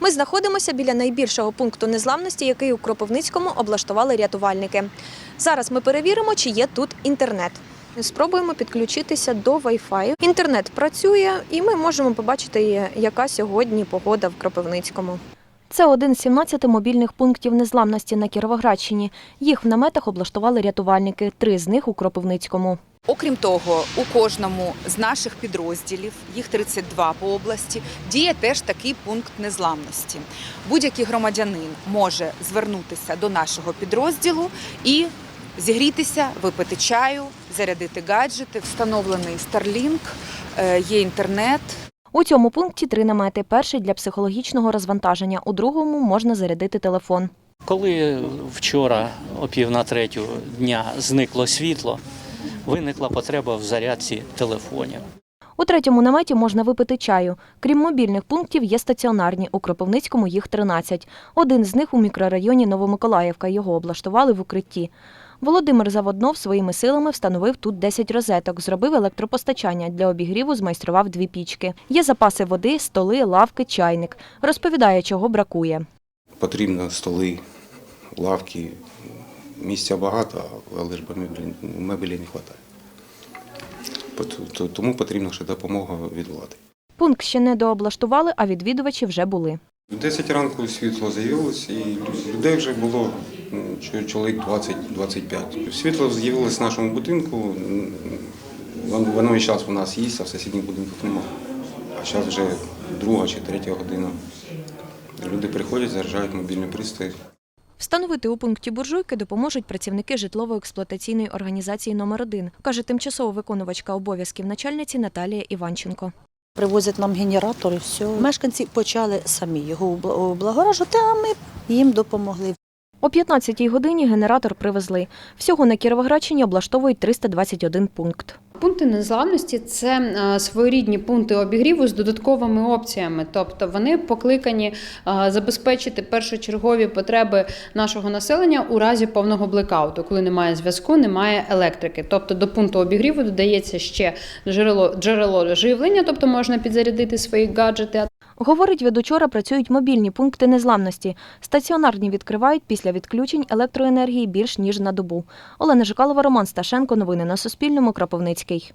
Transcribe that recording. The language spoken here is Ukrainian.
Ми знаходимося біля найбільшого пункту незламності, який у Кропивницькому облаштували рятувальники. Зараз ми перевіримо, чи є тут інтернет. Спробуємо підключитися до Wi-Fi. Інтернет працює, і ми можемо побачити, яка сьогодні погода в Кропивницькому. Це один з 17 мобільних пунктів незламності на Кіровоградщині. Їх в наметах облаштували рятувальники, три з них у Кропивницькому. Окрім того, у кожному з наших підрозділів, їх 32 по області, діє теж такий пункт незламності. Будь-який громадянин може звернутися до нашого підрозділу і зігрітися, випити чаю, зарядити гаджети. Встановлений Starlink, е, є інтернет. У цьому пункті три намети. Перший для психологічного розвантаження, у другому можна зарядити телефон. Коли вчора о пів на третю дня зникло світло, виникла потреба в зарядці телефонів. У третьому наметі можна випити чаю. Крім мобільних пунктів, є стаціонарні. У Кропивницькому їх 13. Один з них у мікрорайоні Новомиколаївка. Його облаштували в укритті. Володимир Заводнов своїми силами встановив тут 10 розеток, зробив електропостачання. Для обігріву змайстрував дві пічки. Є запаси води, столи, лавки, чайник. Розповідає, чого бракує. Потрібно столи, лавки. Місця багато, але ж бо мебелі, мебелі не вистачає. Тому потрібна ще допомога від влади. Пункт ще не дооблаштували, а відвідувачі вже були. В 10 ранку світло з'явилось, і людей вже було чоловік 20-25. Світло з'явилось в нашому будинку. Воно і зараз у нас є, а в сусідніх будинках немає. А зараз вже друга чи третя година. Люди приходять, заряджають мобільний пристрій. Встановити у пункті буржуйки допоможуть працівники житлово-експлуатаційної організації номер 1 каже тимчасово виконувачка обов'язків начальниці Наталія Іванченко. Привозять нам генератор все. Мешканці почали самі його обла- облагоражувати, а ми їм допомогли. О 15-й годині генератор привезли. Всього на Кіровоградщині облаштовують 321 пункт. Пункти незламності це е, своєрідні пункти обігріву з додатковими опціями, тобто вони покликані е, забезпечити першочергові потреби нашого населення у разі повного блекауту, коли немає зв'язку, немає електрики. Тобто до пункту обігріву додається ще джерело джерело живлення, тобто можна підзарядити свої гаджети. Говорить, від учора працюють мобільні пункти незламності. Стаціонарні відкривають після відключень електроенергії більш ніж на добу. Олена Жикалова, Роман Сташенко. Новини на Суспільному. Кропивницький.